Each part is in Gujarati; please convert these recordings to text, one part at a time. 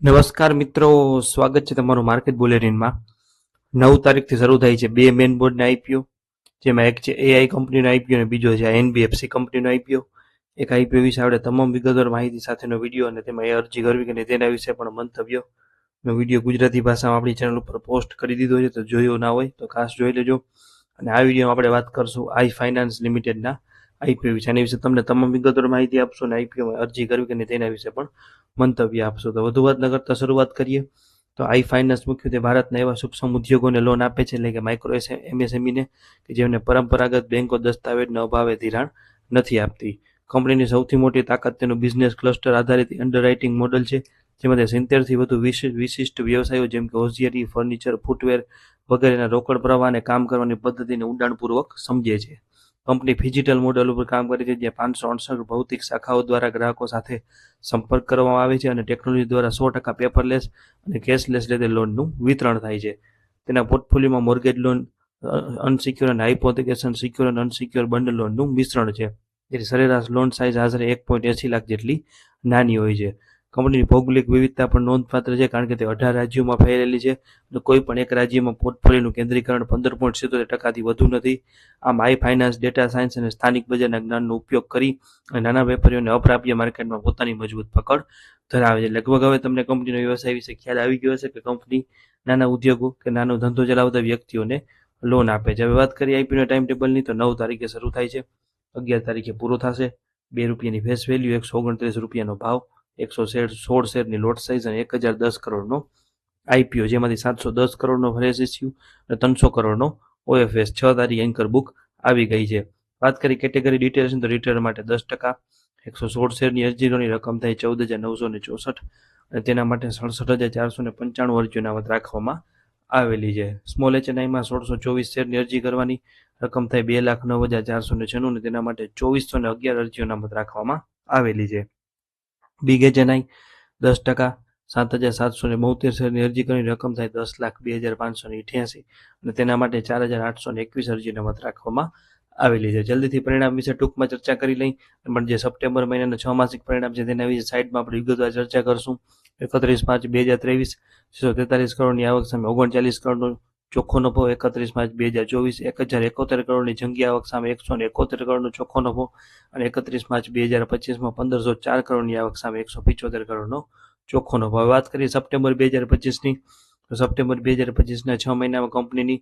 નમસ્કાર મિત્રો, સ્વાગત છે તમારું માર્કેટ બુલેટિનમાં. નવ તારીખથી શરૂ થાય છે બે મેન બોર્ડના આઈપીઓ જેમાં એક છે એઆઈ કંપનીનો આઈપીઓ અને બીજો છે એનબીએફસી કંપનીનો આઈપીઓ એક આઈપીઓ વિશે આપણે તમામ વિગતવાર માહિતી સાથેનો વીડિયો અને તેમાં એ અરજી કરવી નહીં તેના વિશે પણ મંતવ્યો. નો વીડિયો ગુજરાતી ભાષામાં આપણી ચેનલ ઉપર પોસ્ટ કરી દીધો છે, તો જોયો ના હોય તો ખાસ જોઈ લેજો. અને આ વિડીયોમાં આપણે વાત કરશું આઈ ફાઇનાન્સ લિમિટેડના આઈપીઓ વિશે એના વિશે તમને તમામ વિગતવાર માહિતી આપશો અને આઈપીઓમાં અરજી કરવી કે નહીં તેના વિશે પણ મંતવ્ય આપશો. તો વધુ વાત ન કરતા શરૂઆત કરીએ. તો આઈ ફાઇનાન્સ મુખ્યત્વે ભારતના એવા સૂક્ષ્મ ઉદ્યોગોને લોન આપે છે, એટલે કે માઇક્રો એમએસએમઈને કે જેમને પરંપરાગત બેંકો દસ્તાવેજના અભાવે ધિરાણ નથી આપતી. કંપનીની સૌથી મોટી તાકાત તેનું બિઝનેસ ક્લસ્ટર આધારિત અંડરરાઇટિંગ મોડલ છે, જેમાં તે સિત્તેરથી વધુ વિશિષ્ટ વ્યવસાયો જેમ કે હોશિયારી ફર્નિચર ફૂટવેર વગેરેના રોકડ પ્રવાહ અને કામ કરવાની પદ્ધતિને ઊંડાણપૂર્વક સમજે છે. કંપની ફિજિટલ મોડલ ઉપર કામ કરે છે, જ્યાં પાંચસો અડસઠ ભૌતિક શાખાઓ દ્વારા ગ્રાહકો સાથે સંપર્ક કરવામાં આવે છે અને ટેકનોલોજી દ્વારા સો ટકા પેપરલેસ અને કેશલેસ રીતે લોનનું વિતરણ થાય છે. તેના પોર્ટફોલિયોમાં મોર્ગેજ લોન અનસિક્યોર અને હાઇપોથિકેશન સિક્યોર અને અનસિક્યોર બંડલ લોનનું મિશ્રણ છે. જેથી સરેરાશ લોન સાઇઝ આશરે એક પોઈન્ટ એંસી લાખ જેટલી નાની હોય છે. કંપનીની ભૌગોલિક વિવિધતા પણ નોંધપાત્ર છે, કારણ કે તે અઢાર રાજ્યોમાં ફેલેલી છે અને કોઈ પણ એક રાજ્યમાં પોર્ટફોલિયોનું કેન્દ્રીકરણ પંદર પોઈન્ટ સિત્તોતેર ટકાથી વધુ નથી. આમ આઈ ફાઇનાન્સ ડેટા સાયન્સ અને સ્થાનિક બજારના જ્ઞાનનો ઉપયોગ કરી અને નાના વેપારીઓને અપ્રાપ્ય માર્કેટમાં પોતાની મજબૂત પકડ ધરાવે છે. લગભગ હવે તમને કંપનીનો વ્યવસાય વિશે ખ્યાલ આવી ગયો હશે કે કંપની નાના ઉદ્યોગો કે નાનો ધંધો ચલાવતા વ્યક્તિઓને લોન આપે છે. હવે વાત કરીએ આઈપીઓના ટાઈમ ટેબલની તો નવ તારીખે શરૂ થાય છે. અગિયાર તારીખે પૂરો થશે. બે રૂપિયાની ફેસ વેલ્યુ એકસો ઓગણત્રીસ રૂપિયાનો ભાવ. એકસો સોળ શેરની લોટ સાઇઝ અને એક હજાર દસ કરોડનો આઈપીઓ જેમાંથી સાતસો દસ કરોડનો ફ્રેશ ઇસ્યુ અને ત્રણસો કરોડનો ઓએફએસ. છ તારીખ એન્કર બુક આવી ગઈ છે. વાત કરી કેટેગરી ડિટેલ્સ તો રિટેલર માટે દસ ટકા, એકસો સોળ શેરની અરજીઓની રકમ થાય ચૌદ હજાર નવસો ને ચોસઠ અને તેના માટે સડસઠ હજાર ચારસો ને પંચાણું અરજીઓ અનામત રાખવામાં આવેલી છે. સ્મોલ એચએનઆઈમાં સોળસો ચોવીસ શેરની અરજી કરવાની રકમ થાય બે લાખ નવ હજાર ચારસો ને છન્નું તેના માટે ચોવીસો ને અગિયાર અરજીઓ અનામત રાખવામાં આવેલી છે. બિગ એચએનઆઈ દસ ટકા, સાત હજાર સાતસો ને બોતેર શેરની અરજી કરીને રકમ થાય દસ લાખ બે હજાર પાંચસો ને અઠ્યાસી અને તેના માટે ચાર હજાર આઠસો ને એકવીસ અરજીને મત રાખવામાં આવેલી છે. જલ્દીથી પરિણામ વિશે ટૂંકમાં ચર્ચા કરી લઈ, પણ જે સપ્ટેમ્બર મહિનાના છ માસિક પરિણામ છે તેના વિશે સાઇડમાં આપણે વિગતવાર ચર્ચા કરશું. એકત્રીસ પાંચ બે હજાર ત્રેવીસ, છસો તેતાલીસ કરોડની આવક સામે ઓગણચાલીસ કરોડનો ચોખ્ખો નફો એકત્રીસ માર્ચ બે હજાર ચોવીસ, એક હજાર એકોતેર કરોડની જંગી આવક સામે એકસો ને એકોતેર કરોડનો ચોખ્ખો નફો અને એકત્રીસ માર્ચ બે હજાર પચીસમાં પંદરસો ચાર કરોડની આવક સામે એકસો પિચોતેર કરોડનો ચોખ્ખો નફો હવે વાત કરીએ સપ્ટેમ્બર બે હજાર પચીસની. તો સપ્ટેમ્બર બે હજાર પચીસના છ મહિનામાં કંપનીની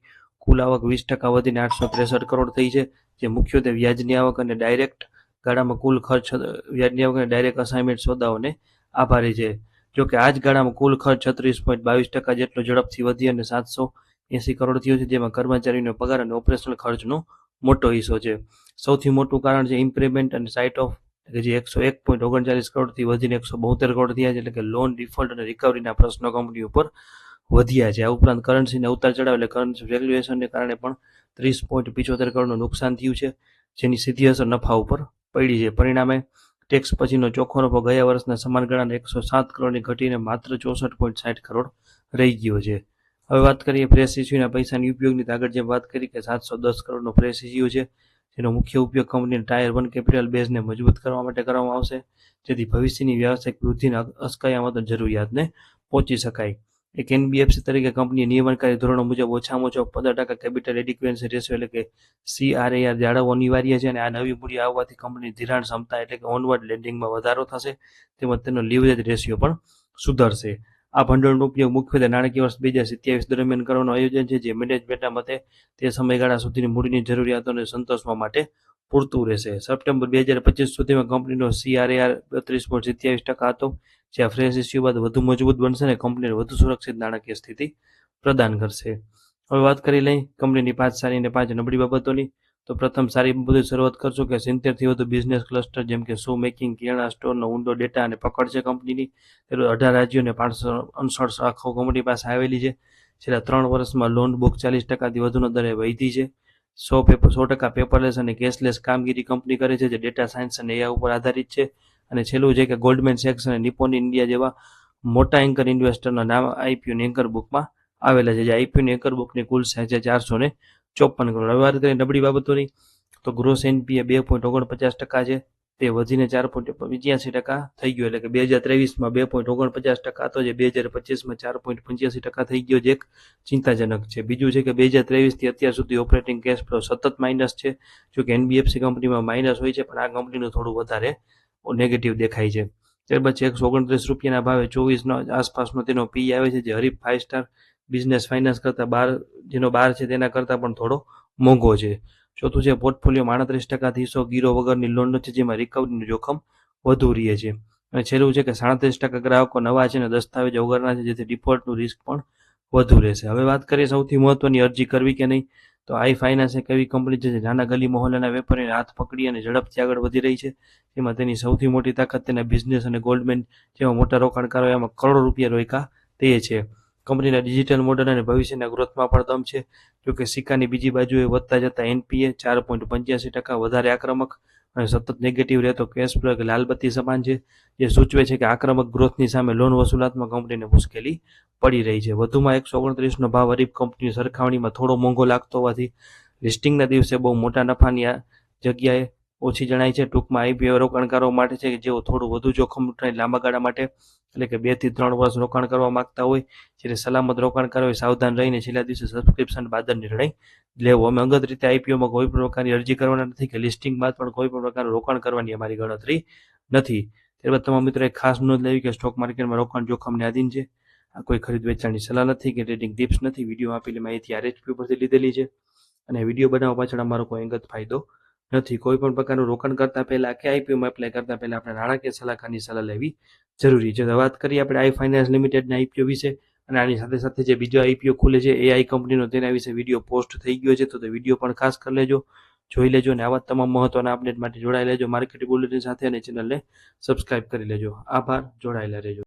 કુલ આવક વીસ ટકા વધીને આઠસો ત્રેસઠ કરોડ થઈ છે. જે મુખ્યત્વે વ્યાજની આવક અને ડાયરેક્ટ ગાળામાં કુલ ખર્ચ, વ્યાજની આવક અને ડાયરેક્ટ અસાઇનમેન્ટ સોદાઓને આભારી છે. જોકે આ જ ગાળામાં કુલ ખર્ચ છત્રીસ પોઈન્ટ બાવીસ ટકા જેટલો ઝડપથી વધી અને સાતસો એંસી કરોડ થયો છે, જેમાં કર્મચારીનો પગાર અને ઓપરેશનલ ખર્ચનો મોટો હિસ્સો છે. સૌથી મોટું કારણ છે ઇમ્પ્રુવમેન્ટ અને સાઇટ ઓફ કે જે એકસો એક પોઈન્ટ ઓગણચાલીસ કરોડથી વધીને એકસો બોતેર કરોડ થયા છે, એટલે કે લોન ડિફોલ્ટ અને રિકવરીના પ્રશ્નો કંપની ઉપર વધ્યા છે. આ ઉપરાંત કરન્સીને ઉતાર ચડાવ એટલે કરન્સી વેલ્યુએશનને કારણે પણ ત્રીસ પોઈન્ટ પિચોતેર કરોડનું નુકસાન થયું છે, જેની સીધી અસર નફા ઉપર પડી છે. પરિણામે ટેક્સ પછીનો ચોખ્ખો નફો ગયા વર્ષના સમાન ગાળાના એકસો સાત કરોડની ઘટીને માત્ર ચોસઠ પોઈન્ટ સાઠ કરોડ રહી ગયો છે. હવે વાત કરીએ પ્રેસ ઇસ્યુના પૈસાની ઉપયોગની આગળ જેમ વાત કરી કે સાતસો દસ કરોડનો પ્રેસ ઇસ્યુ છે, જેનો મુખ્ય ઉપયોગ કંપનીના ટાયર વન કેપિટલ બેઝને મજબૂત કરવા માટે કરવામાં આવશે. જેથી ભવિષ્યની વ્યવસાયિક વૃદ્ધિના અસ્કયામતો જરૂરિયાતને પહોંચી શકાય. એક એનબીએફસી તરીકે કંપનીએ નિયમનકારી ધોરણો મુજબ ઓછામાં ઓછો પંદર ટકા કેપિટલ એડિક્વેન્સી રેશિયો એટલે કે સીઆરએઆર જાળવવો અનિવાર્ય છે અને આ નવી મૂડી આવવાથી કંપની ધિરાણ ક્ષમતા એટલે કે ઓનવર્ડ લેન્ડિંગમાં વધારો થશે, તેમજ તેનો લીવરેજ રેશિયો પણ સુધરશે. આ ભંડોળનો ઉપયોગ મુખ્યત્વે નાણાકીય વર્ષ બે હજાર સત્યાવીસ દરમિયાન કરવાનું આયોજન છે, જે મેનેજમેન્ટના મતે તે સમયગાળા સુધીની મૂડીની જરૂરિયાતોને સંતોષવા માટે પૂરતું રહેશે. સપ્ટેમ્બર બે હજાર પચીસ સુધીમાં કંપનીનો સીઆરએઆર બત્રીસ પોઈન્ટ સત્યાવીસ ટકા હતો, જ્યાં ફ્રેશ ઇસ્યુ બાદ વધુ મજબૂત બનશે અને કંપનીને વધુ સુરક્ષિત નાણાકીય સ્થિતિ પ્રદાન કરશે. હવે વાત કરી લઈ કંપનીની પાંચ સારી અને પાંચ નબળી બાબતોની. તો પ્રથમ સારી બધી શરૂઆત કરશો કે સિત્તેરથી વધુ બિઝનેસ ક્લસ્ટર જેમ કે શો મેકિંગ કિરાણા સ્ટોરનો ઊંડો ડેટા અને પકડ છે કંપનીની તેનું અઢાર રાજ્યો અને પાંચસો અડસઠ આખો કંપની પાસે આવેલી છે. છેલ્લા ત્રણ વર્ષમાં લોન બુક ચાલીસ ટકાથી વધુનો દરે વધી છે. સો પેપર, સો ટકા પેપરલેસ અને કેશલેસ કામગીરી કંપની કરે છે, જે ડેટા સાયન્સ અને એઆઈ ઉપર આધારિત છે. અને છેલ્લું છે કે ગોલ્ડમેન સેક્સ અને નિપોન ઇન્ડિયા જેવા મોટા એન્કર ઇન્વેસ્ટરના નામ આઈપીઓની એન્કર બુકમાં આવેલા છે, જે આઈપીઓની એન્કર બુકની કુલ સાઇઝ છે ચારસો ને ચોપન કરોડ. હવે વાત કરીએ નબળી બાબતોની, તો ગ્રોસ એનપીએ બે પોઈન્ટ ઓગણપચાસ ટકા છે. તે વધીને ચાર પોઈન્ટ પંચ્યાસી ટકા થઈ ગયો. એટલે કે બે હજાર ત્રેવીસમાં બે પોઈન્ટ ઓગણપચાસ ટકા હતો, જે બે હજાર પચીસમાં ચાર પોઈન્ટ પંચ્યાસી ટકા થઈ ગયો, જે એક ચિંતાજનક છે. બીજું છે કે બે હજાર ત્રેવીસથી અત્યાર સુધી ઓપરેટિંગ કેશ ફ્લો સતત માઇનસ છે. જો કે એનબીએફસી કંપનીમાં માઇનસ હોય છે, પણ આ કંપનીનું થોડું વધારે નેગેટિવ દેખાય છે. ત્યારબાદ એકસો ઓગણત્રીસ રૂપિયાના ભાવે ચોવીસનો આસપાસનો તેનો પી આવે છે, જે હરીફ ફાઇવ સ્ટાર બિઝનેસ ફાઇનાન્સ કરતાં બાર, જેનો બાર છે તેના કરતાં પણ થોડો મોંઘો છે. ચોથું છે પોર્ટફોલિયો આડત્રીસ ટકાથી સો ગીરો વગરની લોન છે, જેમાં રિકવરીનું જોખમ વધુ રહે છે. અને છેલ્લું છે કે સાડત્રીસ ટકા ગ્રાહકો નવા છે અને દસ્તાવેજ વગરના છે, જેથી ડિફોલ્ટનું રિસ્ક પણ વધુ રહેશે. હવે વાત કરીએ સૌથી મહત્વની અરજી કરવી કે નહીં તો આઈ ફાઇનાન્સ એક એવી કંપની છે જે નાના ગલી મહોલ્લાના વેપારીને હાથ પકડી અને ઝડપથી આગળ વધી રહી છે. જેમાં તેની સૌથી મોટી તાકાત તેના બિઝનેસ અને ગોલ્ડમેન જેવા મોટા રોકાણકારો એમાં કરોડો રૂપિયા રોકા તે છે. કંપનીના ડિજિટલ મોડલ અને ભવિષ્યના ગ્રોથમાં પણ દમ છે. જોકે સિક્કાની બીજી બાજુએ વધતા જતા એનપીએ ચાર પોઈન્ટ પંચ્યાસી ટકા, વધારે આક્રમક અને સતત નેગેટિવ રહેતો કેશ ફ્લો કે લાલબત્તી સમાન છે, જે સૂચવે છે કે આક્રમક ગ્રોથની સામે લોન વસૂલાતમાં કંપનીને મુશ્કેલી પડી રહી છે. વધુમાં એકસો ઓગણત્રીસનો ભાવ હરીફ કંપનીની સરખામણીમાં થોડો મોંઘો લાગતો હોવાથી લિસ્ટિંગના દિવસે બહુ મોટા નફાની જગ્યાએ ઓછી જણાય છે. ટૂંકમાં આઈપીઓ રોકાણકારો માટે છે કે જેઓ થોડું વધુ જોખમ ઉઠાય લાંબા ગાળા માટે, એટલે કે બેથી ત્રણ વર્ષ રોકાણ કરવા માંગતા હોય, જ્યારે સલામત રોકાણકારોએ સાવધાન રહીને છેલ્લા દિવસે સબસ્ક્રિપ્શન બાદ નિર્ણય લેવો. અમે અંગત રીતે આઈપીઓમાં કોઈ પણ પ્રકારની અરજી કરવાના નથી કે લિસ્ટિંગ બાદ પણ કોઈ પણ પ્રકારનું રોકાણ કરવાની અમારી ગણતરી નથી. ત્યારબાદ તમામ મિત્રો એક ખાસ નોંધ લેવી કે સ્ટોક માર્કેટમાં રોકાણ જોખમને આધીન છે. આ કોઈ ખરીદ વેચાણની સલાહ નથી કે ટ્રેડિંગ ટિપ્સ નથી. વીડિયો આપેલી માહિતી આરએચપી પરથી લીધેલી છે. અને વીડિયો બનાવવા પાછળ અમારો કોઈ અંગત ફાયદો નથી. કોઈ પણ પ્રકારનું રોકાણ કરતા પહેલા કે આઈપીઓમાં એપ્લાય કરતા પહેલા આપણે નાણાકીય સલાહકારની સલાહ લેવી જરૂરી છે. તો વાત કરીએ આપણે આઈ ફાઇનાન્સ લિમિટેડના આઈપીઓ વિશે અને આની સાથે સાથે જે બીજો આઈપીઓ ખુલે છે, એ આઈ કંપનીનો તેના વિશે વીડિયો પોસ્ટ થઈ ગયો છે. તો તે વીડિયો પણ ખાસ કરી લેજો, જોઈ લેજો અને આવા તમામ મહત્વના અપડેટ માટે જોડાઈ લેજો. માર્કેટ બુલેટિન સાથે અને ચેનલને સબસ્ક્રાઇબ કરી લેજો. આભાર, જોડાયેલા રહેજો.